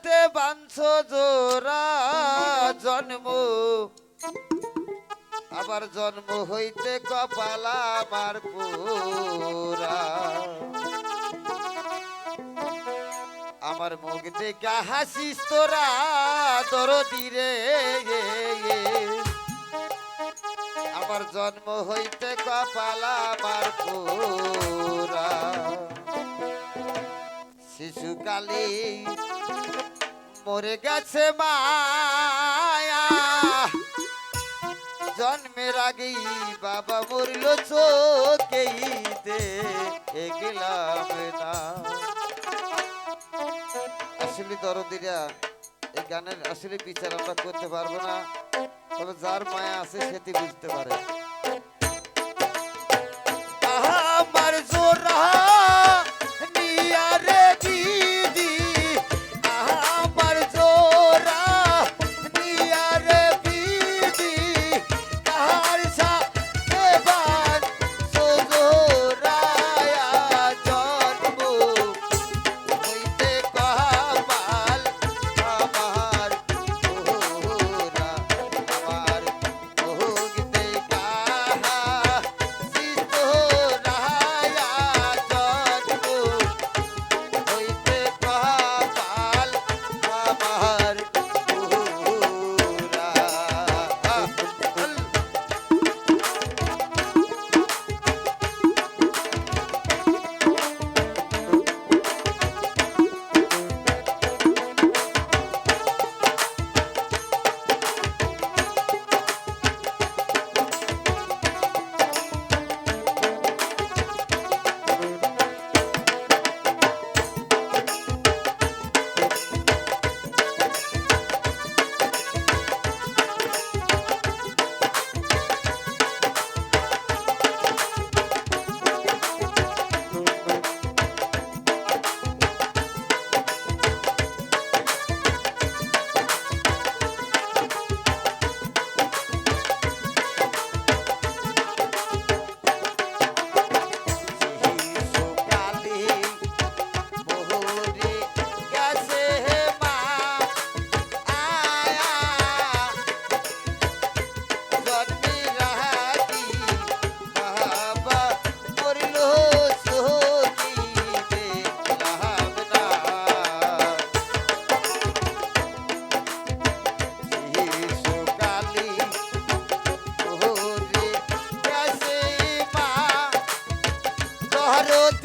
গলাতে বাঞ্ছ জোড়া জন্ম। আবার জন্ম হইতে কপালা আমার পুরা। আমার মুখ দেখে হাসিস তোরা দরদি রে। আমার জন্ম হইতে কপালা আমার পুরা। শিশুকালে মরে গেছে মায়া। জন্মের আগেই বাবা মরল চোখেই দে গেলাম না। আসলে দরদিরা, এই গানের আসলে বিচার আমরা করতে পারব না, তবে যার মায়া আছে সেটি বুঝতে পারে। বহুরে গেছে মা দরদি